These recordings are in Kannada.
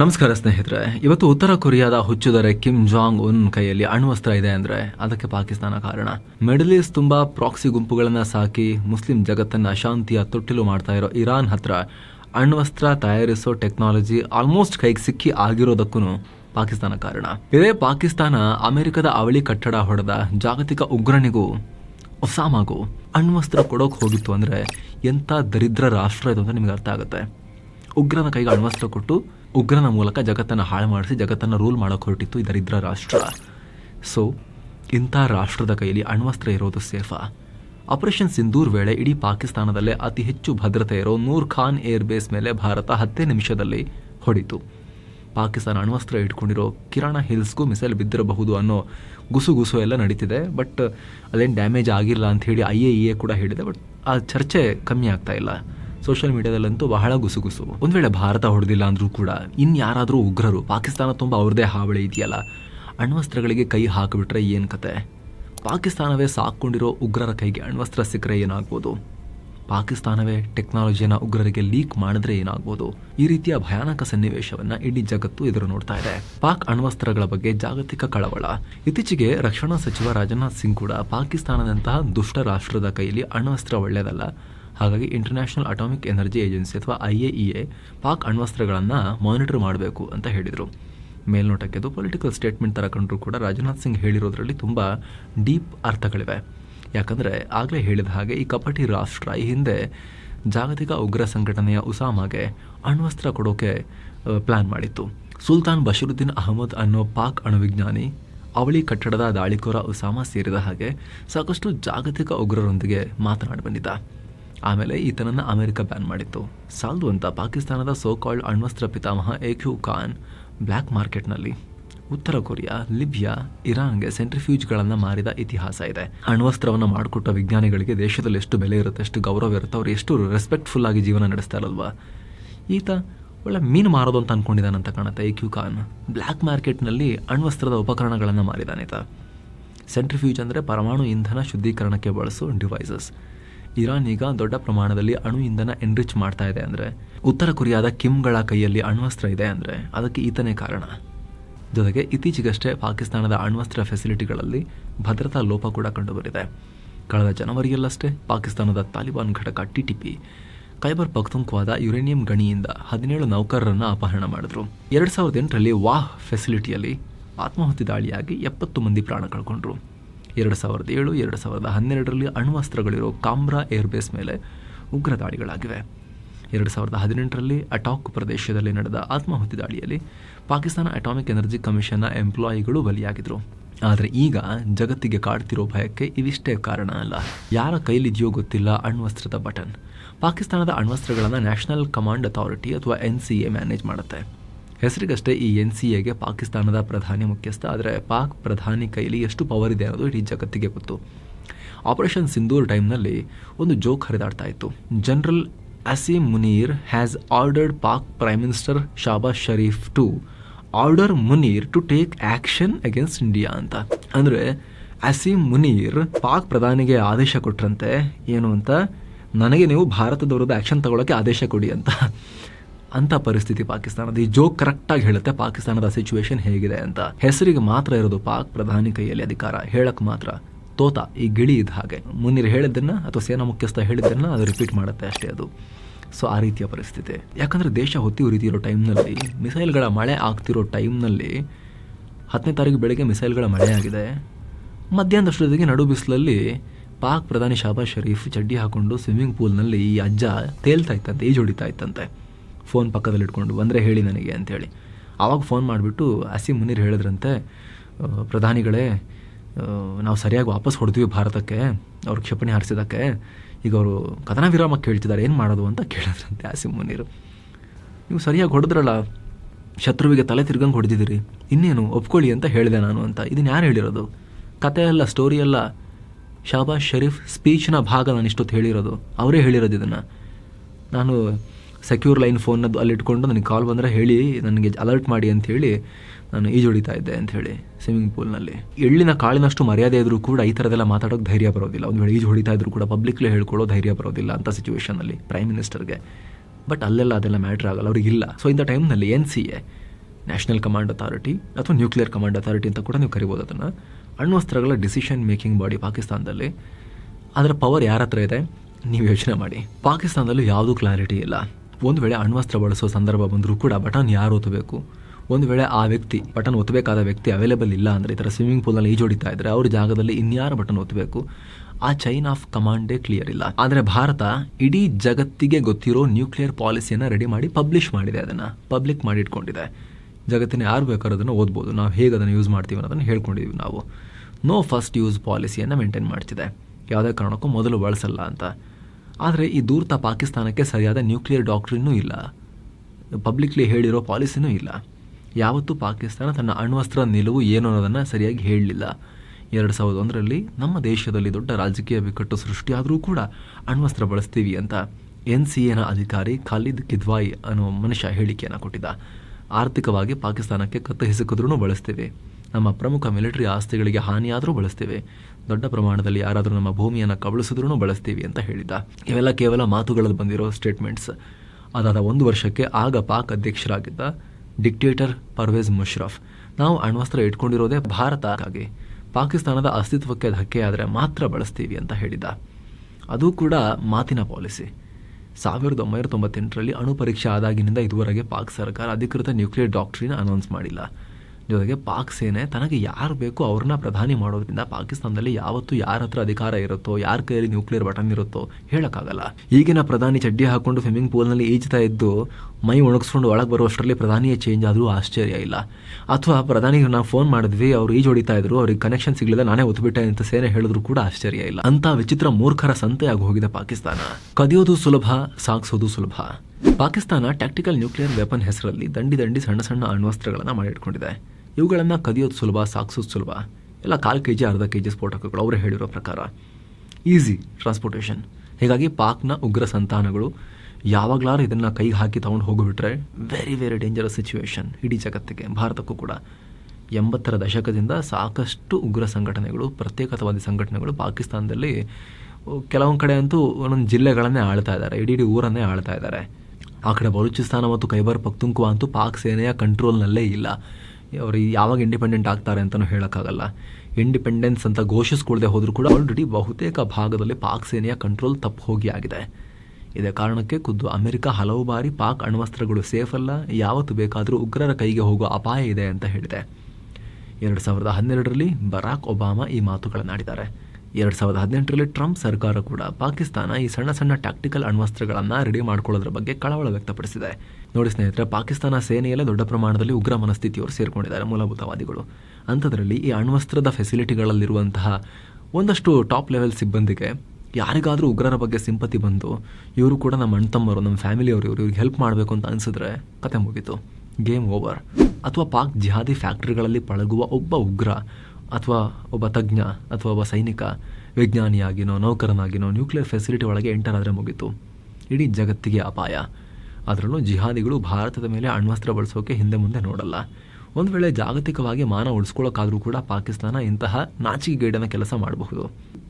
ನಮಸ್ಕಾರ ಸ್ನೇಹಿತರೆ, ಇವತ್ತು ಉತ್ತರ ಕೊರಿಯಾದ ಹುಚ್ಚುದರೆ ಕಿಮ್ ಜಾಂಗ್ ಉನ್ ಕೈಯಲ್ಲಿ ಅಣ್ವಸ್ತ್ರ ಇದೆ ಅಂದ್ರೆ ಅದಕ್ಕೆ ಪಾಕಿಸ್ತಾನ ಕಾರಣ. ಮಿಡಲ್ ಈಸ್ಟ್ ತುಂಬಾ ಪ್ರಾಕ್ಸಿ ಗುಂಪುಗಳನ್ನ ಸಾಕಿ ಮುಸ್ಲಿಂ ಜಗತ್ತನ್ನ ಅಶಾಂತಿಯ ತೊಟ್ಟಿಲು ಮಾಡ್ತಾ ಇರೋ ಇರಾನ್ ಹತ್ರ ಅಣ್ವಸ್ತ್ರ ತಯಾರಿಸೋ ಟೆಕ್ನಾಲಜಿ ಆಲ್ಮೋಸ್ಟ್ ಕೈಗೆ ಸಿಕ್ಕಿ ಆಗಿರೋದಕ್ಕೂ ಪಾಕಿಸ್ತಾನ ಕಾರಣ. ಇದೇ ಪಾಕಿಸ್ತಾನ ಅಮೆರಿಕದ ಅವಳಿ ಕಟ್ಟಡ ಹೊಡೆದ ಜಾಗತಿಕ ಉಗ್ರನಿಗೂ ಒಸಾಮಾಗೂ ಅಣ್ವಸ್ತ್ರ ಕೊಡೋಕೆ ಹೋಗಿತ್ತು ಅಂದ್ರೆ ಎಂಥ ದರಿದ್ರ ರಾಷ್ಟ್ರ ಇದು ಅಂತ ನಿಮಗೆ ಅರ್ಥ ಆಗುತ್ತೆ. ಉಗ್ರನ ಕೈಗೆ ಅಣ್ವಸ್ತ್ರ ಕೊಟ್ಟು ಉಗ್ರನ ಮೂಲಕ ಜಗತ್ತನ್ನು ಹಾಳು ಮಾಡಿಸಿ ಜಗತ್ತನ್ನು ರೂಲ್ ಮಾಡೋಕೆ ಹೊರಟಿತ್ತು ಇದರಿದ್ರ ದರಿದ್ರ ರಾಷ್ಟ್ರ. ಸೊ ಇಂಥ ರಾಷ್ಟ್ರದ ಕೈಯಲ್ಲಿ ಅಣ್ವಸ್ತ್ರ ಇರೋದು ಸೇಫಾ. ಆಪರೇಷನ್ ಸಿಂಧೂರ್ ವೇಳೆ ಇಡೀ ಪಾಕಿಸ್ತಾನದಲ್ಲೇ ಅತಿ ಹೆಚ್ಚು ಭದ್ರತೆ ಇರೋ ನೂರ್ ಖಾನ್ ಏರ್ ಬೇಸ್ ಮೇಲೆ ಭಾರತ ಹತ್ತೇ ನಿಮಿಷದಲ್ಲಿ ಹೊಡಿತು. ಪಾಕಿಸ್ತಾನ ಅಣ್ವಸ್ತ್ರ ಇಟ್ಕೊಂಡಿರೋ ಕಿರಾಣ ಹಿಲ್ಸ್ಗೂ ಮಿಸೈಲ್ ಬಿದ್ದಿರಬಹುದು ಅನ್ನೋ ಗುಸು ಗುಸು ಎಲ್ಲ ನಡೀತಿದೆ ಬಟ್ ಅದೇನು ಡ್ಯಾಮೇಜ್ ಆಗಿಲ್ಲ ಅಂತ ಹೇಳಿ ಐ ಎ ಇ ಎ ಕೂಡ ಹೇಳಿದೆ ಬಟ್ ಆ ಚರ್ಚೆ ಕಮ್ಮಿ ಆಗ್ತಾ ಇಲ್ಲ. ಸೋಷಿಯಲ್ ಮೀಡಿಯಾದಲ್ಲಂತೂ ಬಹಳ ಗುಸುಗುಸು ಒಂದ್ ವೇಳೆ ಭಾರತ ಹೊಡೆದಿಲ್ಲ ಅಂದ್ರೂ ಕೂಡ ಇನ್ ಯಾರಾದರೂ ಉಗ್ರರು, ಪಾಕಿಸ್ತಾನ ತುಂಬ ಅವ್ರದೇ ಹಾವಳಿ ಇದೆಯಲ್ಲ, ಅಣ್ವಸ್ತ್ರಗಳಿಗೆ ಕೈ ಹಾಕಿಬಿಟ್ರೆ ಏನ್ ಕತೆ? ಪಾಕಿಸ್ತಾನವೇ ಸಾಕೊಂಡಿರೋ ಉಗ್ರರ ಕೈಗೆ ಅಣ್ವಸ್ತ್ರ ಸಿಕ್ಕರೆ ಏನಾಗ್ಬೋದು? ಪಾಕಿಸ್ತಾನವೇ ಟೆಕ್ನಾಲಜಿಯನ್ನ ಉಗ್ರರಿಗೆ ಲೀಕ್ ಮಾಡಿದ್ರೆ ಏನಾಗ್ಬೋದು? ಈ ರೀತಿಯ ಭಯಾನಕ ಸನ್ನಿವೇಶವನ್ನ ಇಡೀ ಜಗತ್ತು ಎದುರು ನೋಡ್ತಾ ಇದೆ. ಪಾಕ್ ಅಣ್ವಸ್ತ್ರಗಳ ಬಗ್ಗೆ ಜಾಗತಿಕ ಕಳವಳ. ಇತ್ತೀಚೆಗೆ ರಕ್ಷಣಾ ಸಚಿವ ರಾಜನಾಥ್ ಸಿಂಗ್ ಕೂಡ ಪಾಕಿಸ್ತಾನದಂತಹ ದುಷ್ಟ ರಾಷ್ಟ್ರದ ಕೈಯಲ್ಲಿ ಅಣ್ವಸ್ತ್ರ ಒಳ್ಳೆಯದಲ್ಲ ಹಾಗಾಗಿ ಇಂಟರ್ನ್ಯಾಷನಲ್ ಅಟಾಮಿಕ್ ಎನರ್ಜಿ ಏಜೆನ್ಸಿ ಅಥವಾ I A E A Pak ಅಣ್ವಸ್ತ್ರಗಳನ್ನು monitor ಮಾಡಬೇಕು ಅಂತ ಹೇಳಿದರು. ಮೇಲ್ನೋಟಕ್ಕೆ ಅದು ಪೊಲಿಟಿಕಲ್ ಸ್ಟೇಟ್ಮೆಂಟ್ ಥರ ಕಂಡರೂ ಕೂಡ ರಾಜನಾಥ್ ಸಿಂಗ್ ಹೇಳಿರೋದರಲ್ಲಿ ತುಂಬ ಡೀಪ್ ಅರ್ಥಗಳಿವೆ. ಯಾಕಂದರೆ ಆಗಲೇ ಹೇಳಿದ ಹಾಗೆ ಈ ಕಪಟಿ ರಾಷ್ಟ್ರ ಈ ಹಿಂದೆ ಜಾಗತಿಕ ಉಗ್ರ ಸಂಘಟನೆಯ ಉಸಾಮಾಗೆ ಅಣ್ವಸ್ತ್ರ ಕೊಡೋಕೆ ಪ್ಲ್ಯಾನ್ ಮಾಡಿತ್ತು. ಸುಲ್ತಾನ್ ಬಶೀರುದ್ದೀನ್ ಅಹಮದ್ ಅನ್ನೋ ಪಾಕ್ ಅಣುವಿಜ್ಞಾನಿ ಅವಳಿ ಕಟ್ಟಡದ ದಾಳಿಕೋರ ಉಸಾಮಾ ಸೇರಿದ ಹಾಗೆ ಸಾಕಷ್ಟು ಜಾಗತಿಕ ಉಗ್ರರೊಂದಿಗೆ ಮಾತನಾಡಿ ಬಂದಿದ್ದ. ಆಮೇಲೆ ಈತನನ್ನು ಅಮೆರಿಕ ಬ್ಯಾನ್ ಮಾಡಿತ್ತು. ಸಾಲದು ಅಂತ ಪಾಕಿಸ್ತಾನದ ಸೋಕಾಲ್ಡ್ ಅಣ್ವಸ್ತ್ರ ಪಿತಾಮಹ ಎಕ್ಯೂ ಖಾನ್ ಬ್ಲ್ಯಾಕ್ ಮಾರ್ಕೆಟ್ನಲ್ಲಿ. ಉತ್ತರ ಕೊರಿಯಾ, ಲಿಬಿಯಾ, ಇರಾನ್ಗೆ ಸೆಂಟ್ರಿಫ್ಯೂಜ್ಗಳನ್ನು ಮಾರಿದ ಇತಿಹಾಸ ಇದೆ. ಅಣ್ವಸ್ತ್ರವನ್ನು ಮಾಡಿಕೊಟ್ಟ ವಿಜ್ಞಾನಿಗಳಿಗೆ ದೇಶದಲ್ಲಿ ಎಷ್ಟು ಬೆಲೆ ಇರುತ್ತೆ, ಎಷ್ಟು ಗೌರವ ಇರುತ್ತೆ, ಅವ್ರು ಎಷ್ಟು ರೆಸ್ಪೆಕ್ಟ್ಫುಲ್ ಆಗಿ ಜೀವನ ನಡೆಸ್ತಾರಲ್ವಾ ಈತ ಒಳ್ಳೆ ಮೀನು ಮಾರೋದು ಅಂತ ಅನ್ಕೊಂಡಿದ್ದಾನಂತ ಕಾಣುತ್ತೆ ಎ ಕ್ಯೂ ಖಾನ್. ಬ್ಲ್ಯಾಕ್ ಮಾರ್ಕೆಟ್ನಲ್ಲಿ ಅಣ್ವಸ್ತ್ರದ ಉಪಕರಣಗಳನ್ನು ಮಾರಿದಾನೀತ ಸೆಂಟ್ರಿಫ್ಯೂಜ್ ಅಂದರೆ ಪರಮಾಣು ಇಂಧನ ಶುದ್ಧೀಕರಣಕ್ಕೆ ಬಳಸೋ ಡಿವೈಸಸ್ ಇರಾನ್ ಈಗ ದೊಡ್ಡ ಪ್ರಮಾಣದಲ್ಲಿ ಅಣು ಇಂಧನ ಎನ್ರಿಚ್ ಮಾಡ್ತಾ ಇದೆ ಅಂದರೆ, ಉತ್ತರ ಕೊರಿಯಾದ ಕಿಮ್ಗಳ ಕೈಯಲ್ಲಿ ಅಣ್ವಸ್ತ್ರ ಇದೆ ಅಂದರೆ, ಅದಕ್ಕೆ ಈತನೇ ಕಾರಣ. ಜೊತೆಗೆ ಇತ್ತೀಚೆಗಷ್ಟೇ ಪಾಕಿಸ್ತಾನದ ಅಣ್ವಸ್ತ್ರ ಫೆಸಿಲಿಟಿಗಳಲ್ಲಿ ಭದ್ರತಾ ಲೋಪ ಕೂಡ ಕಂಡುಬರಿದೆ ಕಳೆದ ಜನವರಿಯಲ್ಲಷ್ಟೇ ಪಾಕಿಸ್ತಾನದ ತಾಲಿಬಾನ್ ಘಟಕ ಟಿಟಿಪಿ ಕೈಬರ್ ಪಖ್ತುಂಕ್ವಾದ ಯುರೇನಿಯಂ ಗಣಿಯಿಂದ ಹದಿನೇಳು ನೌಕರರನ್ನು ಅಪಹರಣ ಮಾಡಿದ್ರು. ಎರಡು ಸಾವಿರದ ಎಂಟರಲ್ಲಿ ವಾಹ್ ಫೆಸಿಲಿಟಿಯಲ್ಲಿ ಆತ್ಮಹತ್ಯೆ ದಾಳಿಯಾಗಿ ಎಪ್ಪತ್ತು ಮಂದಿ ಪ್ರಾಣ ಕಳ್ಕೊಂಡ್ರು. ಎರಡು ಸಾವಿರದ ಏಳು, ಎರಡು ಸಾವಿರದ ಹನ್ನೆರಡರಲ್ಲಿ ಅಣ್ವಸ್ತ್ರಗಳಿರೋ ಕಾಮ್ರಾ ಏರ್ಬೇಸ್ ಮೇಲೆ ಉಗ್ರ ದಾಳಿಗಳಾಗಿವೆ ಎರಡು ಸಾವಿರದ ಹದಿನೆಂಟರಲ್ಲಿ ಅಟಾಕ್ ಪ್ರದೇಶದಲ್ಲಿ ನಡೆದ ಆತ್ಮಾಹುತಿ ದಾಳಿಯಲ್ಲಿ ಪಾಕಿಸ್ತಾನ ಅಟಾಮಿಕ್ ಎನರ್ಜಿ ಕಮಿಷನ್ನ ಎಂಪ್ಲಾಯಿಗಳು ಬಲಿಯಾಗಿದ್ದರು ಆದರೆ ಈಗ ಜಗತ್ತಿಗೆ ಕಾಡ್ತಿರೋ ಭಯಕ್ಕೆ ಇವಿಷ್ಟೇ ಕಾರಣ ಅಲ್ಲ. ಯಾರ ಕೈಲಿದೆಯೋ ಗೊತ್ತಿಲ್ಲ ಅಣ್ವಸ್ತ್ರದ ಬಟನ್. ಪಾಕಿಸ್ತಾನದ ಅಣ್ವಸ್ತ್ರಗಳನ್ನು ನ್ಯಾಷನಲ್ ಕಮಾಂಡ್ ಅಥಾರಿಟಿ ಅಥವಾ ಎನ್ ಸಿ ಎ ಮ್ಯಾನೇಜ್ ಮಾಡುತ್ತೆ. ಹೆಸರಿಗಷ್ಟೇ ಈ ಎನ್ ಸಿ ಎಗೆ ಪಾಕಿಸ್ತಾನದ ಪ್ರಧಾನಿ ಮುಖ್ಯಸ್ಥ, ಆದರೆ ಪಾಕ್ ಪ್ರಧಾನಿ ಕೈಲಿ ಎಷ್ಟು ಪವರ್ ಇದೆ ಅನ್ನೋದು ಇಡೀ ಜಗತ್ತಿಗೆ ಗೊತ್ತು. ಆಪರೇಷನ್ ಸಿಂಧೂರ್ ಟೈಮ್ನಲ್ಲಿ ಒಂದು ಜೋಕ್ ಹರಿದಾಡ್ತಾ ಇತ್ತು. General Asim Munir has ordered Pak prime minister Shahbaz Sharif to order Munir to take action against India ಅಂತ. ಅಂದರೆ ಅಸೀಮ್ ಮುನೀರ್ ಪಾಕ್ ಪ್ರಧಾನಿಗೆ ಆದೇಶ ಕೊಟ್ರಂತೆ, ಏನು ಅಂತ? ನನಗೆ ನೀವು ಭಾರತದವ್ರದ್ದು ಆ್ಯಕ್ಷನ್ ತಗೊಳ್ಳೋಕ್ಕೆ ಆದೇಶ ಕೊಡಿ ಅಂತ. ಅಂತ ಪರಿಸ್ಥಿತಿ ಪಾಕಿಸ್ತಾನದ ಈ ಜೋಕ್ ಕರೆಕ್ಟಾಗಿ ಹೇಳುತ್ತೆ ಪಾಕಿಸ್ತಾನದ ಸಿಚುವೇಶನ್ ಹೇಗಿದೆ ಅಂತ. ಹೆಸರಿಗೆ ಮಾತ್ರ ಇರೋದು ಪಾಕ್ ಪ್ರಧಾನಿ ಕೈಯಲ್ಲಿ ಅಧಿಕಾರ. ಹೇಳಕ್ ಮಾತ್ರ ತೋತ ಈ ಗಿಳಿ ಇದ್ದ ಹಾಗೆ. ಮುನ್ನೀರು ಹೇಳಿದ್ದನ್ನ ಅಥವಾ ಸೇನಾ ಮುಖ್ಯಸ್ಥ ಹೇಳಿದ್ದನ್ನ ಅದು ರಿಪೀಟ್ ಮಾಡುತ್ತೆ ಅಷ್ಟೇ ಅದು. ಸೊ ಆ ರೀತಿಯ ಪರಿಸ್ಥಿತಿ. ಯಾಕಂದ್ರೆ ದೇಶ ಹೊತ್ತಿ ಉರಿತಿರೋ ಟೈಮ್ನಲ್ಲಿ ಮಿಸೈಲ್ಗಳ ಮಳೆ ಆಗ್ತಿರೋ ಟೈಮ್ನಲ್ಲಿ ಹತ್ತನೇ ತಾರೀಕು ಬೆಳಗ್ಗೆ ಮಿಸೈಲ್ಗಳ ಮಳೆ ಆಗಿದೆ. ಮಧ್ಯಾಹ್ನದಷ್ಟೊತ್ತಿಗೆ ನಡು ಬಿಸಿಲಲ್ಲಿ ಪಾಕ್ ಪ್ರಧಾನಿ ಶಾಬಾಜ್ ಶರೀಫ್ ಚಡ್ಡಿ ಹಾಕೊಂಡು ಸ್ವಿಮ್ಮಿಂಗ್ ಪೂಲ್ನಲ್ಲಿ ಈ ಅಜ್ಜ ತೇಲ್ತಾ ಇತ್ತಂತೆ ಇತ್ತಂತೆ. ಫೋನ್ ಪಕ್ಕದಲ್ಲಿ ಇಟ್ಕೊಂಡು ಬಂದರೆ ಹೇಳಿ ನನಗೆ ಅಂಥೇಳಿ. ಆವಾಗ ಫೋನ್ ಮಾಡಿಬಿಟ್ಟು ಅಸಿ ಮುನೀರ್ ಹೇಳಿದ್ರಂತೆ ಪ್ರಧಾನಿಗಳೇ ನಾವು ಸರಿಯಾಗಿ ವಾಪಸ್ ಹೊಡೆದ್ವಿ ಭಾರತಕ್ಕೆ, ಅವ್ರು ಕ್ಷಿಪಣಿ ಹಾರಿಸಿದಕ್ಕೆ ಈಗ ಅವರು ಕದನ ವಿರಾಮಕ್ಕೆ ಕೇಳ್ತಿದ್ದಾರೆ, ಏನು ಮಾಡೋದು ಅಂತ ಕೇಳಿದ್ರಂತೆ ಆಸಿಮ್ ಮುನೀರು. ನೀವು ಸರಿಯಾಗಿ ಹೊಡೆದ್ರಲ್ಲ, ಶತ್ರುವಿಗೆ ತಲೆ ತಿರ್ಗಂಗೆ ಹೊಡೆದಿದ್ದೀರಿ. ಇನ್ನೇನು, ಒಪ್ಕೊಳ್ಳಿ ಅಂತ ಹೇಳಿದೆ ನಾನು ಅಂತ. ಇದನ್ನು ಯಾರು ಹೇಳಿರೋದು? ಕತೆ ಅಲ್ಲ ಸ್ಟೋರಿ ಅಲ್ಲ. ಶಾಬಾಜ್ ಶರೀಫ್ ಸ್ಪೀಚ್ನ ಭಾಗ ನಾನು ಇಷ್ಟೊತ್ತು ಹೇಳಿರೋದು. ಅವರೇ ಹೇಳಿರೋದು ಇದನ್ನು. ನಾನು ಸೆಕ್ಯೂರ್ ಲೈನ್ ಫೋನದ್ದು ಅಲ್ಲಿ ಇಟ್ಕೊಂಡು ನನಗೆ ಕಾಲ್ ಬಂದರೆ ಹೇಳಿ, ನನಗೆ ಅಲರ್ಟ್ ಮಾಡಿ ಅಂತ ಹೇಳಿ ನಾನು ಈಜು ಹೊಡಿತಾ ಇದ್ದೆ ಅಂತ ಹೇಳಿ ಸ್ವಿಮ್ಮಿಂಗ್ ಪೂಲ್ನಲ್ಲಿ ಎಳ್ಳಿನ ಕಾಳಿನಷ್ಟು ಮರ್ಯಾದೆ ಇದ್ರೂ ಕೂಡ ಈ ಥರದೆಲ್ಲ ಮಾತಾಡೋಕೆ ಧೈರ್ಯ ಬರೋದಿಲ್ಲ. ಒಂದು ವೇಳೆ ಈಜು ಹೊಡಿತಾ ಇದ್ರು ಕೂಡ ಪಬ್ಲಿಕ್ಲಿ ಹೇಳ್ಕೊಳ್ಳೋ ಧೈರ್ಯ ಬರೋದಿಲ್ಲ ಅಂತ ಸಿಚುವೇಶನಲ್ಲಿ ಪ್ರೈಮ್ ಮಿನಿಸ್ಟರ್ಗೆ ಬಟ್ ಅಲ್ಲೆಲ್ಲ ಅದೆಲ್ಲ ಮ್ಯಾಟ್ರ್ ಆಗಲ್ಲ ಅವ್ರಿಗಿಲ್ಲ ಸೊ ಇಂಥ ಟೈಮ್ನಲ್ಲಿ N C A national command authority ಅಥವಾ ನ್ಯೂಕ್ಲಿಯರ್ ಕಮಾಂಡ್ ಅಥಾರಿಟಿ ಅಂತ ಕೂಡ ನೀವು ಕರಿಬೋದು ಅದನ್ನು. ಅಣ್ವಸ್ತ್ರಗಳ ಡಿಸಿಷನ್ ಮೇಕಿಂಗ್ ಬಾಡಿ ಪಾಕಿಸ್ತಾನದಲ್ಲಿ. ಅದರ ಪವರ್ ಯಾರ ಹತ್ರ ಇದೆ? ನೀವು ಯೋಚನೆ ಮಾಡಿ. ಪಾಕಿಸ್ತಾನದಲ್ಲೂ ಯಾವುದೂ ಕ್ಲಾರಿಟಿ ಇಲ್ಲ. ಒಂದು ವೇಳೆ ಅಣ್ವಸ್ತ್ರ ಬಳಸೋ ಸಂದರ್ಭ ಬಂದರೂ ಕೂಡ ಬಟನ್ ಯಾರು ಒತ್ತಬೇಕು? ಒಂದು ವೇಳೆ ಆ ವ್ಯಕ್ತಿ ಬಟನ್ ಒತ್ತಬೇಕಾದ ವ್ಯಕ್ತಿ ಅವೈಲೇಬಲ್ ಇಲ್ಲ ಅಂದರೆ ಈ ಥರ ಸ್ವಿಮ್ಮಿಂಗ್ ಪೂಲ್ನಲ್ಲಿ ಈಜೋಡಿತಾ ಇದ್ದರೆ ಅವ್ರ ಜಾಗದಲ್ಲಿ ಇನ್ಯಾರು ಬಟನ್ ಒತ್ತಬೇಕು? ಆ ಚೈನ್ ಆಫ್ ಕಮಾಂಡೇ ಕ್ಲಿಯರ್ ಇಲ್ಲ. ಆದರೆ ಭಾರತ ಇಡೀ ಜಗತ್ತಿಗೆ ಗೊತ್ತಿರೋ ನ್ಯೂಕ್ಲಿಯರ್ ಪಾಲಿಸಿಯನ್ನು ರೆಡಿ ಮಾಡಿ ಪಬ್ಲಿಷ್ ಮಾಡಿದೆ ಅದನ್ನು. ಪಬ್ಲಿಕ್ ಮಾಡಿ ಇಟ್ಕೊಂಡಿದೆ. ಜಗತ್ತಿನ ಯಾರು ಬೇಕಾದ್ರೂ ಅದನ್ನು ಓದ್ಬೋದು. ನಾವು ಹೇಗೆ ಅದನ್ನು ಯೂಸ್ ಮಾಡ್ತೀವಿ ಅನ್ನೋದನ್ನು ಹೇಳ್ಕೊಂಡಿದ್ದೀವಿ ನಾವು. ನೋ ಫಸ್ಟ್ ಯೂಸ್ ಪಾಲಿಸಿಯನ್ನು ಮೇಂಟೈನ್ ಮಾಡ್ತಿದೆ. ಯಾವುದೇ ಕಾರಣಕ್ಕೂ ಮೊದಲು ಬಳಸಲ್ಲ ಅಂತ. ಆದರೆ ಈ ದೂರ್ತ ಪಾಕಿಸ್ತಾನಕ್ಕೆ ಸರಿಯಾದ ನ್ಯೂಕ್ಲಿಯರ್ ಡಾಕ್ಟ್ರಿನೂ ಇಲ್ಲ. ಪಬ್ಲಿಕ್ಲಿ ಹೇಳಿರೋ ಪಾಲಿಸಿನೂ ಇಲ್ಲ. ಯಾವತ್ತೂ ಪಾಕಿಸ್ತಾನ ತನ್ನ ಅಣ್ವಸ್ತ್ರ ನಿಲುವು ಏನು ಅನ್ನೋದನ್ನು ಸರಿಯಾಗಿ ಹೇಳಲಿಲ್ಲ. ಎರಡು ಸಾವಿರದ ಒಂದರಲ್ಲಿ ನಮ್ಮ ದೇಶದಲ್ಲಿ ದೊಡ್ಡ ರಾಜಕೀಯ ಬಿಕ್ಕಟ್ಟು ಸೃಷ್ಟಿಯಾದರೂ ಕೂಡ ಅಣ್ವಸ್ತ್ರ ಬಳಸ್ತೀವಿ ಅಂತ ಎನ್ ಸಿ ಎನ ಅಧಿಕಾರಿ ಖಾಲಿದ್ ಕಿದ್ವಾಯಿ ಅನ್ನೋ ಮನುಷ್ಯ ಹೇಳಿಕೆಯನ್ನು ಕೊಟ್ಟಿದ್ದ. ಆರ್ಥಿಕವಾಗಿ ಪಾಕಿಸ್ತಾನಕ್ಕೆ ಕತ್ತು ಹಿಸುಕಿದ್ರೂ ಬಳಸ್ತೀವಿ. ನಮ್ಮ ಪ್ರಮುಖ ಮಿಲಿಟರಿ ಆಸ್ತಿಗಳಿಗೆ ಹಾನಿಯಾದರೂ ಬಳಸ್ತೇವೆ. ದೊಡ್ಡ ಪ್ರಮಾಣದಲ್ಲಿ ಯಾರಾದರೂ ನಮ್ಮ ಭೂಮಿಯನ್ನು ಕಬಳಿಸಿದ್ರೂ ಬಳಸ್ತೀವಿ ಅಂತ ಹೇಳಿದ್ದ. ಇವೆಲ್ಲ ಕೇವಲ ಮಾತುಗಳಲ್ಲಿ ಬಂದಿರೋ ಸ್ಟೇಟ್ಮೆಂಟ್ಸ್ ಅದಾದ ಒಂದು ವರ್ಷಕ್ಕೆ ಆಗ ಪಾಕ್ ಅಧ್ಯಕ್ಷರಾಗಿದ್ದ ಡಿಕ್ಟೇಟರ್ ಪರ್ವೇಜ್ ಮುಷ್ರಫ್. ನಾವು ಅಣ್ವಸ್ತ್ರ ಇಟ್ಕೊಂಡಿರೋದೇ ಭಾರತಕ್ಕಾಗಿ ಪಾಕಿಸ್ತಾನದ ಅಸ್ತಿತ್ವಕ್ಕೆ ಧಕ್ಕೆಯಾದರೆ ಮಾತ್ರ ಬಳಸ್ತೀವಿ ಅಂತ ಹೇಳಿದ್ದ. ಅದು ಕೂಡ ಮಾತಿನ ಪಾಲಿಸಿ. ಸಾವಿರದ ಒಂಬೈನೂರ ತೊಂಬತ್ತೆಂಟರಲ್ಲಿ ಅಣು ಪರೀಕ್ಷೆ ಆದಾಗಿನಿಂದ ಇದುವರೆಗೆ ಪಾಕ್ ಸರ್ಕಾರ ಅಧಿಕೃತ ನ್ಯೂಕ್ಲಿಯರ್ ಡಾಕ್ಟ್ರಿನ ಅನೌನ್ಸ್ ಮಾಡಿಲ್ಲ. ಜೊತೆಗೆ ಪಾಕ್ ಸೇನೆ ತನಗೆ ಯಾರು ಬೇಕೋ ಅವ್ರನ್ನ ಪ್ರಧಾನಿ ಮಾಡೋದ್ರಿಂದ ಪಾಕಿಸ್ತಾನದಲ್ಲಿ ಯಾವತ್ತು ಯಾರ ಹತ್ರ ಅಧಿಕಾರ ಇರುತ್ತೋ, ಯಾರ ಕೈಯಲ್ಲಿ ನ್ಯೂಕ್ಲಿಯರ್ ಬಟನ್ ಇರುತ್ತೋ ಹೇಳೋಕ್ಕಾಗಲ್ಲ. ಈಗಿನ ಪ್ರಧಾನಿ ಚಡ್ಡಿ ಹಾಕೊಂಡು ಸ್ವಿಮ್ಮಿಂಗ್ ಪೂಲ್ನಲ್ಲಿ ಈಜ್ತಾ ಇದ್ದು ಮೈ ಒಣಗಿಸ್ಕೊಂಡು ಒಳಗೆ ಬರುವಷ್ಟರಲ್ಲಿ ಪ್ರಧಾನಿಯೇ ಚೇಂಜ್ ಆದರೂ ಆಶ್ಚರ್ಯ ಇಲ್ಲ. ಅಥವಾ ಪ್ರಧಾನಿಗೆ ನಾವು ಫೋನ್ ಮಾಡಿದ್ವಿ, ಅವ್ರು ಈಜು ಹೊಡಿತಾ ಇದ್ರು, ಅವ್ರಿಗೆ ಕನೆಕ್ಷನ್ ಸಿಗಲಿಲ್ಲ, ನಾನೇ ಒತ್ತುಬಿಟ್ಟೆ ಅಂತ ಸೇನೆ ಹೇಳಿದ್ರು ಕೂಡ ಆಶ್ಚರ್ಯ ಇಲ್ಲ. ಅಂತ ವಿಚಿತ್ರ ಮೂರ್ಖರ ಸಂತೆಯಾಗಿ ಹೋಗಿದೆ ಪಾಕಿಸ್ತಾನ. ಕದಿಯೋದು ಸುಲಭ, ಸಾಗಿಸೋದು ಸುಲಭ. ಪಾಕಿಸ್ತಾನ ಟ್ಯಾಕ್ಟಿಕಲ್ ನ್ಯೂಕ್ಲಿಯರ್ ವೆಪನ್ ಹೆಸರಲ್ಲಿ ದಂಡಿ ದಂಡಿ ಸಣ್ಣ ಸಣ್ಣ ಅಣ್ವಸ್ತ್ರಗಳನ್ನು ಮಾಡಿಟ್ಕೊಂಡಿದೆ. ಇವುಗಳನ್ನು ಕದಿಯೋದು ಸುಲಭ ಸಾಗಿಸೋದು ಸುಲಭ. ಎಲ್ಲ ಕಾಲು ಕೆ ಜಿ ಅರ್ಧ ಕೆ ಜಿ ಸ್ಫೋಟಕಗಳು ಅವರೇ ಹೇಳಿರೋ ಪ್ರಕಾರ. ಈಸಿ ಟ್ರಾನ್ಸ್ಪೋರ್ಟೇಷನ್ ಹೀಗಾಗಿ ಪಾಕ್ನ ಉಗ್ರ ಸಂತಾನಗಳು ಯಾವಾಗಲಾರು ಇದನ್ನು ಕೈಗೆ ಹಾಕಿ ತೊಗೊಂಡು ಹೋಗಿಬಿಟ್ರೆ ವೆರಿ ವೆರಿ ಡೇಂಜರಸ್ ಸಿಚುವೇಶನ್ ಇಡೀ ಜಗತ್ತಿಗೆ, ಭಾರತಕ್ಕೂ ಕೂಡ. ಎಂಬತ್ತರ ದಶಕದಿಂದ ಸಾಕಷ್ಟು ಉಗ್ರ ಸಂಘಟನೆಗಳು ಪ್ರತ್ಯೇಕತಾವಾದಿ ಸಂಘಟನೆಗಳು ಪಾಕಿಸ್ತಾನದಲ್ಲಿ ಕೆಲವೊಂದು ಕಡೆ ಅಂತೂ ಒಂದೊಂದು ಜಿಲ್ಲೆಗಳನ್ನೇ ಆಳ್ತಾ ಇದ್ದಾರೆ, ಇಡೀ ಇಡೀ ಊರನ್ನೇ ಆಳ್ತಾ ಇದ್ದಾರೆ. ಆ ಕಡೆ ಬಲೂಚಿಸ್ತಾನ ಮತ್ತು ಖೈಬರ್ ಪಕ್ತುಂಕುವ ಅಂತೂ ಪಾಕ್ ಸೇನೆಯ ಕಂಟ್ರೋಲ್ನಲ್ಲೇ ಇಲ್ಲ. ಅವರು ಯಾವಾಗ ಇಂಡಿಪೆಂಡೆಂಟ್ ಆಗ್ತಾರೆ ಅಂತಲೂ ಹೇಳೋಕ್ಕಾಗಲ್ಲ. ಇಂಡಿಪೆಂಡೆನ್ಸ್ ಅಂತ ಘೋಷಿಸ್ಕೊಳ್ದೆ ಹೋದರೂ ಕೂಡ ಆಲ್ರೆಡಿ ಬಹುತೇಕ ಭಾಗದಲ್ಲಿ ಪಾಕ್ ಸೇನೆಯ ಕಂಟ್ರೋಲ್ ತಪ್ಪು ಹೋಗಿ ಆಗಿದೆ. ಇದೇ ಕಾರಣಕ್ಕೆ ಖುದ್ದು ಅಮೆರಿಕ ಹಲವು ಬಾರಿ ಪಾಕ್ ಅಣ್ವಸ್ತ್ರಗಳು ಸೇಫ್ ಅಲ್ಲ, ಯಾವತ್ತು ಬೇಕಾದರೂ ಉಗ್ರರ ಕೈಗೆ ಹೋಗುವ ಅಪಾಯ ಇದೆ ಅಂತ ಹೇಳಿದೆ. ಎರಡು ಸಾವಿರದ ಹನ್ನೆರಡರಲ್ಲಿ ಬರಾಕ್ ಒಬಾಮಾ ಈ ಮಾತುಗಳನ್ನಾಡಿದ್ದಾರೆ ಎರಡು ಸಾವಿರದ ಹದಿನೆಂಟರಲ್ಲಿ ಟ್ರಂಪ್ ಸರ್ಕಾರ ಕೂಡ ಪಾಕಿಸ್ತಾನ ಈ ಸಣ್ಣ ಸಣ್ಣ ಟ್ಯಾಕ್ಟಿಕಲ್ ಅಣ್ವಸ್ತ್ರಗಳನ್ನು ರೆಡಿ ಮಾಡ್ಕೊಳ್ಳೋದ್ರ ಬಗ್ಗೆ ಕಳವಳ ವ್ಯಕ್ತಪಡಿಸಿದೆ. ನೋಡಿ ಸ್ನೇಹಿತರೆ, ಪಾಕಿಸ್ತಾನ ಸೇನೆಯಲ್ಲೇ ದೊಡ್ಡ ಪ್ರಮಾಣದಲ್ಲಿ ಉಗ್ರ ಮನಸ್ಥಿತಿಯವರು ಸೇರಿಕೊಂಡಿದ್ದಾರೆ ಮೂಲಭೂತವಾದಿಗಳು. ಅಂಥದ್ರಲ್ಲಿ ಈ ಅಣ್ವಸ್ತ್ರದ ಫೆಸಿಲಿಟಿಗಳಲ್ಲಿರುವಂತಹ ಒಂದಷ್ಟು ಟಾಪ್ ಲೆವೆಲ್ ಸಿಬ್ಬಂದಿಗೆ ಯಾರಿಗಾದರೂ ಉಗ್ರರ ಬಗ್ಗೆ ಸಿಂಪತಿ ಬಂದು ಇವರು ಕೂಡ ನಮ್ಮ ಅಣ್ತಮ್ಮರು ನಮ್ಮ ಫ್ಯಾಮಿಲಿಯವರು, ಇವರು ಇವ್ರಿಗೆ ಹೆಲ್ಪ್ ಮಾಡಬೇಕು ಅಂತ ಅನಿಸಿದ್ರೆ ಕತೆ ಮುಗೀತು. Game over. ಅಥವಾ ಪಾಕ್ ಜಿಹಾದಿ ಫ್ಯಾಕ್ಟ್ರಿಗಳಲ್ಲಿ ಪಳಗುವ ಒಬ್ಬ ಉಗ್ರ ಅಥವಾ ಒಬ್ಬ ತಜ್ಞ ಅಥವಾ ಒಬ್ಬ ಸೈನಿಕ, ವಿಜ್ಞಾನಿಯಾಗಿನೋ, ನೌಕರನಾಗಿನೋ ನ್ಯೂಕ್ಲಿಯರ್ ಫೆಸಿಲಿಟಿ ಒಳಗೆ ಎಂಟರ್ ಆದರೆ ಮುಗೀತು. ಇಡೀ ಜಗತ್ತಿಗೆ ಅಪಾಯ. ಅದರಲ್ಲೂ ಜಿಹಾದಿಗಳು ಭಾರತದ ಮೇಲೆ ಅಣ್ವಸ್ತ್ರ ಬಳಸೋಕೆ ಹಿಂದೆ ಮುಂದೆ ನೋಡಲ್ಲ. ಒಂದು ವೇಳೆ ಜಾಗತಿಕವಾಗಿ ಮಾನ ಉಳಿಸ್ಕೊಳ್ಳೋಕ್ಕಾದರೂ ಕೂಡ ಪಾಕಿಸ್ತಾನ ಇಂತಹ ನಾಚಿಕೆಗೇಡನ ಕೆಲಸ ಮಾಡಬಹುದು.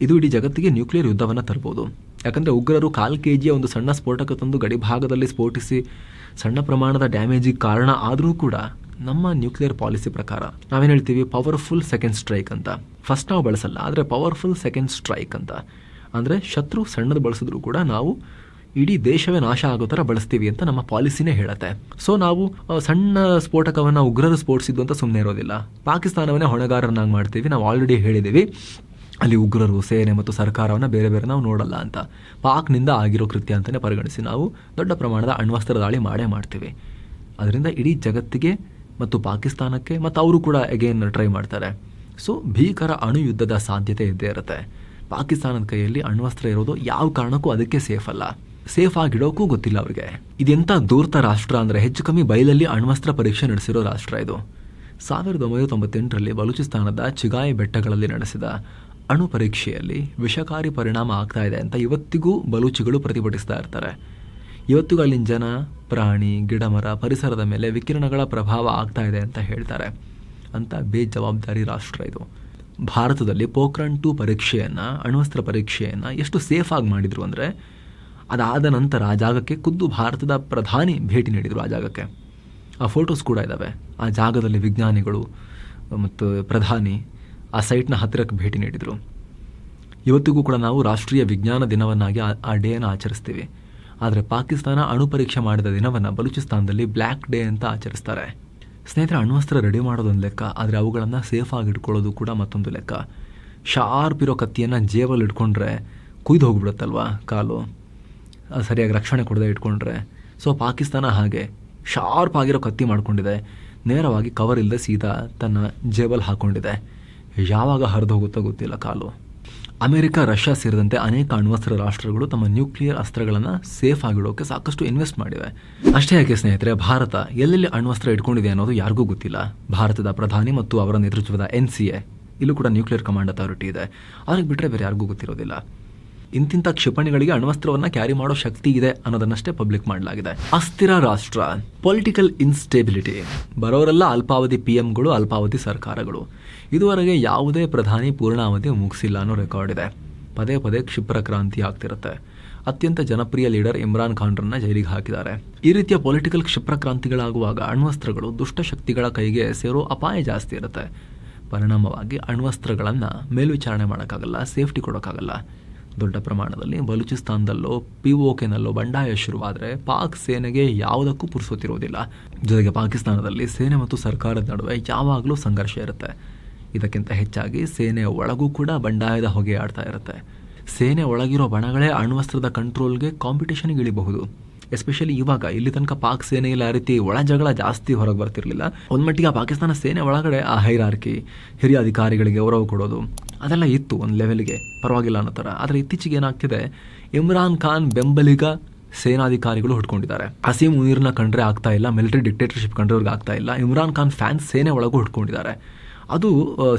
ಇದು ಇಡೀ ಜಗತ್ತಿಗೆ ನ್ಯೂಕ್ಲಿಯರ್ ಯುದ್ಧವನ್ನು ತರಬಹುದು ಯಾಕಂದರೆ ಉಗ್ರರು ಕಾಲು ಕೆ ಜಿಯ ಒಂದು ಸಣ್ಣ ಸ್ಫೋಟಕ ತಂದು ಗಡಿಭಾಗದಲ್ಲಿ ಸ್ಫೋಟಿಸಿ ಸಣ್ಣ ಪ್ರಮಾಣದ ಡ್ಯಾಮೇಜಿಗೆ ಕಾರಣ ಆದರೂ ಕೂಡ ನಮ್ಮ ನ್ಯೂಕ್ಲಿಯರ್ ಪಾಲಿಸಿ ಪ್ರಕಾರ ನಾವೇನು ಹೇಳ್ತೀವಿ? ಪವರ್ಫುಲ್ ಸೆಕೆಂಡ್ ಸ್ಟ್ರೈಕ್ ಅಂತ. ಫಸ್ಟ್ ನಾವು ಬಳಸಲ್ಲ, ಆದರೆ ಪವರ್ಫುಲ್ ಸೆಕೆಂಡ್ ಸ್ಟ್ರೈಕ್ ಅಂತ. ಅಂದರೆ ಶತ್ರು ಸಣ್ಣದು ಬಳಸಿದ್ರು ಕೂಡ ನಾವು ಇಡೀ ದೇಶವೇ ನಾಶ ಆಗೋ ಥರ ಬಳಸ್ತೀವಿ ಅಂತ ನಮ್ಮ ಪಾಲಿಸಿನೇ ಹೇಳುತ್ತೆ. ಸೊ ನಾವು ಸಣ್ಣ ಸ್ಫೋಟಕವನ್ನು ಉಗ್ರರು ಸ್ಫೋಟಿಸಿದ್ದು ಅಂತ ಸುಮ್ಮನೆ ಇರೋದಿಲ್ಲ. ಪಾಕಿಸ್ತಾನವನ್ನೇ ಹೊಣೆಗಾರರನ್ನಾಗಿ ಮಾಡ್ತೀವಿ. ನಾವು ಆಲ್ರೆಡಿ ಹೇಳಿದ್ದೀವಿ. ಅಲ್ಲಿ ಉಗ್ರರು, ಸೇನೆ ಮತ್ತು ಸರ್ಕಾರವನ್ನು ಬೇರೆ ಬೇರೆ ನಾವು ನೋಡಲ್ಲ ಅಂತ. ಪಾಕ್ನಿಂದ ಆಗಿರೋ ಕೃತ್ಯ ಅಂತಲೇ ಪರಿಗಣಿಸಿ ನಾವು ದೊಡ್ಡ ಪ್ರಮಾಣದ ಅಣ್ವಸ್ತ್ರ ದಾಳಿ ಮಾಡೇ ಮಾಡ್ತೀವಿ. ಅದರಿಂದ ಇಡೀ ಜಗತ್ತಿಗೆ ಮತ್ತು ಪಾಕಿಸ್ತಾನಕ್ಕೆ ಮತ್ತು ಅವರು ಕೂಡ ಅಗೇನ್ ಟ್ರೈ ಮಾಡ್ತಾರೆ. ಸೊ ಭೀಕರ ಅಣು ಯುದ್ಧದ ಸಾಧ್ಯತೆ ಇದ್ದೇ ಇರುತ್ತೆ. ಪಾಕಿಸ್ತಾನದ ಕೈಯಲ್ಲಿ ಅಣ್ವಸ್ತ್ರ ಇರೋದು ಯಾವ ಕಾರಣಕ್ಕೂ ಅದಕ್ಕೆ ಸೇಫ್ ಅಲ್ಲ. ಸೇಫ್ ಆಗಿಡೋಕ್ಕೂ ಗೊತ್ತಿಲ್ಲ ಅವ್ರಿಗೆ. ಇದೆಂಥ ದೂರ್ತ ರಾಷ್ಟ್ರ ಅಂದರೆ ಹೆಚ್ಚು ಕಮ್ಮಿ ಬಯಲಲ್ಲಿ ಅಣ್ವಸ್ತ್ರ ಪರೀಕ್ಷೆ ನಡೆಸಿರೋ ರಾಷ್ಟ್ರ ಇದು. ಸಾವಿರದ ಒಂಬೈನೂರ ತೊಂಬತ್ತೆಂಟರಲ್ಲಿ ಬಲೂಚಿಸ್ತಾನದ ಚಿಗಾಯಿ ಬೆಟ್ಟಗಳಲ್ಲಿ ನಡೆಸಿದ ಅಣು ಪರೀಕ್ಷೆಯಲ್ಲಿ ವಿಷಕಾರಿ ಪರಿಣಾಮ ಆಗ್ತಾ ಇದೆ ಅಂತ ಇವತ್ತಿಗೂ ಬಲೂಚಿಗಳು ಪ್ರತಿಭಟಿಸ್ತಾ ಇರ್ತಾರೆ. ಇವತ್ತಿಗೂ ಅಲ್ಲಿನ ಜನ, ಪ್ರಾಣಿ, ಗಿಡಮರ, ಪರಿಸರದ ಮೇಲೆ ವಿಕಿರಣಗಳ ಪ್ರಭಾವ ಆಗ್ತಾ ಇದೆ ಅಂತ ಹೇಳ್ತಾರೆ. ಅಂತ ಬೇಜವಾಬ್ದಾರಿ ರಾಷ್ಟ್ರ ಇದು. ಭಾರತದಲ್ಲಿ ಪೋಖ್ರಾನ್ ಟು ಪರೀಕ್ಷೆಯನ್ನು, ಅಣ್ವಸ್ತ್ರ ಪರೀಕ್ಷೆಯನ್ನು ಎಷ್ಟು ಸೇಫಾಗಿ ಮಾಡಿದ್ರು ಅಂದರೆ ಅದಾದ ನಂತರ ಆ ಜಾಗಕ್ಕೆ ಖುದ್ದು ಭಾರತದ ಪ್ರಧಾನಿ ಭೇಟಿ ನೀಡಿದರು ಆ ಜಾಗಕ್ಕೆ. ಆ ಫೋಟೋಸ್ ಕೂಡ ಇದ್ದಾವೆ ಆ ಜಾಗದಲ್ಲಿ ವಿಜ್ಞಾನಿಗಳು ಮತ್ತು ಪ್ರಧಾನಿ ಆ ಸೈಟ್ನ ಹತ್ತಿರಕ್ಕೆ ಭೇಟಿ ನೀಡಿದರು. ಇವತ್ತಿಗೂ ಕೂಡ ನಾವು ರಾಷ್ಟ್ರೀಯ ವಿಜ್ಞಾನ ದಿನವನ್ನಾಗಿ ಆ- ಡೇಯನ್ನು ಆಚರಿಸ್ತೀವಿ. ಆದರೆ ಪಾಕಿಸ್ತಾನ ಅಣು ಪರೀಕ್ಷೆ ಮಾಡಿದ ದಿನವನ್ನು ಬಲೂಚಿಸ್ತಾನದಲ್ಲಿ ಬ್ಲ್ಯಾಕ್ ಡೇ ಅಂತ ಆಚರಿಸ್ತಾರೆ. ಸ್ನೇಹಿತರೆ ಅಣ್ವಸ್ತ್ರ ರೆಡಿ ಮಾಡೋದೊಂದು ಲೆಕ್ಕ, ಆದರೆ ಅವುಗಳನ್ನು ಸೇಫ್ ಆಗಿ ಇಟ್ಕೊಳ್ಳೋದು ಕೂಡ ಮತ್ತೊಂದು ಲೆಕ್ಕ. ಶಾರ್ಪ್ ಇರೋ ಕತ್ತಿಯನ್ನು ಜೇಬಲ್ಲಿ ಇಟ್ಕೊಂಡ್ರೆ ಕುಯ್ದು ಹೋಗ್ಬಿಡುತ್ತಲ್ವ ಕಾಲು? ಸರಿಯಾಗಿ ರಕ್ಷಣೆ ಕೊಡದೆ ಇಟ್ಕೊಂಡ್ರೆ. ಸೊ ಪಾಕಿಸ್ತಾನ ಹಾಗೆ ಶಾರ್ಪ್ ಆಗಿರೋ ಕತ್ತಿ ಮಾಡ್ಕೊಂಡಿದೆ. ನೇರವಾಗಿ ಕವರ್ ಇಲ್ಲದೆ ಸೀದಾ ತನ್ನ ಜೇಬಲ್ ಹಾಕ್ಕೊಂಡಿದೆ ಯಾವಾಗ ಹರಿದು ಹೋಗುತ್ತೋ ಗೊತ್ತಿಲ್ಲ ಕಾಲು. ಅಮೆರಿಕ, ರಷ್ಯಾ ಸೇರಿದಂತೆ ಅನೇಕ ಅಣ್ವಸ್ತ್ರ ರಾಷ್ಟ್ರಗಳು ತಮ್ಮ ನ್ಯೂಕ್ಲಿಯರ್ ಅಸ್ತ್ರಗಳನ್ನು ಸೇಫ್ ಆಗಿಡೋಕೆ ಸಾಕಷ್ಟು ಇನ್ವೆಸ್ಟ್ ಮಾಡಿವೆ. ಅಷ್ಟೇ ಯಾಕೆ ಸ್ನೇಹಿತರೆ, ಭಾರತ ಎಲ್ಲೆಲ್ಲಿ ಅಣ್ವಸ್ತ್ರ ಇಟ್ಕೊಂಡಿದೆ ಅನ್ನೋದು ಯಾರಿಗೂ ಗೊತ್ತಿಲ್ಲ. ಭಾರತದ ಪ್ರಧಾನಿ ಮತ್ತು ಅವರ ನೇತೃತ್ವದ ಎನ್ ಸಿ ಎ, ಇಲ್ಲೂ ಕೂಡ ನ್ಯೂಕ್ಲಿಯರ್ ಕಮಾಂಡ್ ಅಥಾರಿಟಿ ಇದೆ. ಅವ್ರಿಗೆ ಬಿಟ್ಟರೆ ಬೇರೆ ಯಾರಿಗೂ ಗೊತ್ತಿರೋದಿಲ್ಲ. ಇಂತಿಂಥ ಕ್ಷಿಪಣಿಗಳಿಗೆ ಅಣ್ವಸ್ತ್ರವನ್ನ ಕ್ಯಾರಿ ಮಾಡೋ ಶಕ್ತಿ ಇದೆ ಅನ್ನೋದನ್ನಷ್ಟೇ ಪಬ್ಲಿಕ್ ಮಾಡಲಾಗಿದೆ. ಅಸ್ಥಿರ ರಾಷ್ಟ್ರ ಪೊಲಿಟಿಕಲ್ ಇನ್ಸ್ಟೇಬಿಲಿಟಿ ಬರೋರೆಲ್ಲ ಅಲ್ಪಾವಧಿ ಪಿ ಎಂಗಳು ಅಲ್ಪಾವಧಿ ಸರ್ಕಾರಗಳು. ಇದುವರೆಗೆ ಯಾವುದೇ ಪ್ರಧಾನಿ ಪೂರ್ಣಾವಧಿ ಮುಗಿಸಿಲ್ಲ ಅನ್ನೋ ರೆಕಾರ್ಡ್ ಇದೆ. ಪದೇ ಪದೇ ಕ್ಷಿಪ್ರ ಕ್ರಾಂತಿ ಆಗ್ತಿರುತ್ತೆ. ಅತ್ಯಂತ ಜನಪ್ರಿಯ ಲೀಡರ್ ಇಮ್ರಾನ್ ಖಾನ್ರನ್ನ ಜೈಲಿಗೆ ಹಾಕಿದ್ದಾರೆ. ಈ ರೀತಿಯ ಪೊಲಿಟಿಕಲ್ ಕ್ಷಿಪ್ರ ಕ್ರಾಂತಿಗಳಾಗುವಾಗ ಅಣ್ವಸ್ತ್ರಗಳು ದುಷ್ಟಶಕ್ತಿಗಳ ಕೈಗೆ ಸೇರೋ ಅಪಾಯ ಜಾಸ್ತಿ ಇರುತ್ತೆ. ಪರಿಣಾಮವಾಗಿ ಅಣ್ವಸ್ತ್ರಗಳನ್ನು ಮೇಲ್ವಿಚಾರಣೆ ಮಾಡೋಕ್ಕಾಗಲ್ಲ ಸೇಫ್ಟಿ ಕೊಡೋಕ್ಕಾಗಲ್ಲ. ದೊಡ್ಡ ಪ್ರಮಾಣದಲ್ಲಿ ಬಲೂಚಿಸ್ತಾನದಲ್ಲೋ ಪಿ ಕೆನಲ್ಲೋ ಬಂಡಾಯ ಶುರುವಾದರೆ ಪಾಕ್ ಸೇನೆಗೆ ಯಾವುದಕ್ಕೂ ಪುರುಸೋತಿರುವುದಿಲ್ಲ ಜೊತೆಗೆ ಪಾಕಿಸ್ತಾನದಲ್ಲಿ ಸೇನೆ ಮತ್ತು ಸರ್ಕಾರದ ನಡುವೆ ಯಾವಾಗಲೂ ಸಂಘರ್ಷ ಇರುತ್ತೆ. ಇದಕ್ಕಿಂತ ಹೆಚ್ಚಾಗಿ ಸೇನೆಯ ಒಳಗೂ ಕೂಡ ಬಂಡಾಯದ ಹೊಗೆ ಆಡ್ತಾ ಇರುತ್ತೆ. ಸೇನೆ ಒಳಗಿರೋ ಬಣಗಳೇ ಅಣ್ವಸ್ತ್ರದ ಕಂಟ್ರೋಲ್ಗೆ ಕಾಂಪಿಟೇಷನ್ಗೆ ಇಳಿಬಹುದು. ಎಸ್ಪೆಷಲಿ ಇವಾಗ, ಇಲ್ಲಿ ತನಕ ಪಾಕ್ ಸೇನೆಯಲ್ಲಿ ಆ ರೀತಿ ಒಳ ಜಗಳ ಜಾಸ್ತಿ ಹೊರಗೆ ಬರ್ತಿರ್ಲಿಲ್ಲ. ಒಂದ್ ಮಟ್ಟಿಗೆ ಆ ಪಾಕಿಸ್ತಾನ ಸೇನೆ ಒಳಗಡೆ ಆ ಹೈರಾರ್ಕಿ ಹಿರಿಯ ಅಧಿಕಾರಿಗಳಿಗೆ ಗೌರವ ಕೊಡೋದು, ಅದೆಲ್ಲ ಇತ್ತು ಒಂದು ಲೆವೆಲ್ಗೆ ಪರವಾಗಿಲ್ಲ ಅನ್ನೋ ಥರ. ಆದರೆ ಇತ್ತೀಚೆಗೆ ಏನಾಗ್ತಿದೆ, ಇಮ್ರಾನ್ ಖಾನ್ ಬೆಂಬಲಿಗ ಸೇನಾಧಿಕಾರಿಗಳು ಹುಡ್ಕೊಂಡಿದ್ದಾರೆ ಹಸೀಮ್ ಉನೀರ್ನ ಕಂಡ್ರೆ ಆಗ್ತಾ ಇಲ್ಲ ಮಿಲಿಟರಿ ಡಿಕ್ಟೇಟರ್ಶಿಪ್ ಕಂಡ್ರೆ ಆಗ್ತಾ ಇಲ್ಲ. ಇಮ್ರಾನ್ ಖಾನ್ ಫ್ಯಾನ್ಸ್ ಸೇನೆ ಒಳಗೂ ಹುಡ್ಕೊಂಡಿದ್ದಾರೆ ಅದು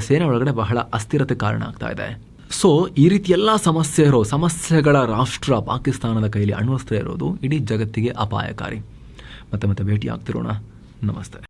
ಸೇನೆ ಒಳಗಡೆ ಬಹಳ ಅಸ್ಥಿರತೆ ಕಾರಣ ಆಗ್ತಾ ಇದೆ. ಸೊ ಈ ರೀತಿ ಎಲ್ಲ ಸಮಸ್ಯೆ ಇರೋ, ಸಮಸ್ಯೆಗಳ ರಾಷ್ಟ್ರ ಪಾಕಿಸ್ತಾನದ ಕೈಲಿ ಅಣ್ವಸ್ತ್ರ ಇರೋದು ಇಡೀ ಜಗತ್ತಿಗೆ ಅಪಾಯಕಾರಿ. ಮತ್ತೆ ಮತ್ತೆ ಭೇಟಿ ಆಗ್ತಿರೋಣ ನಮಸ್ತೆ.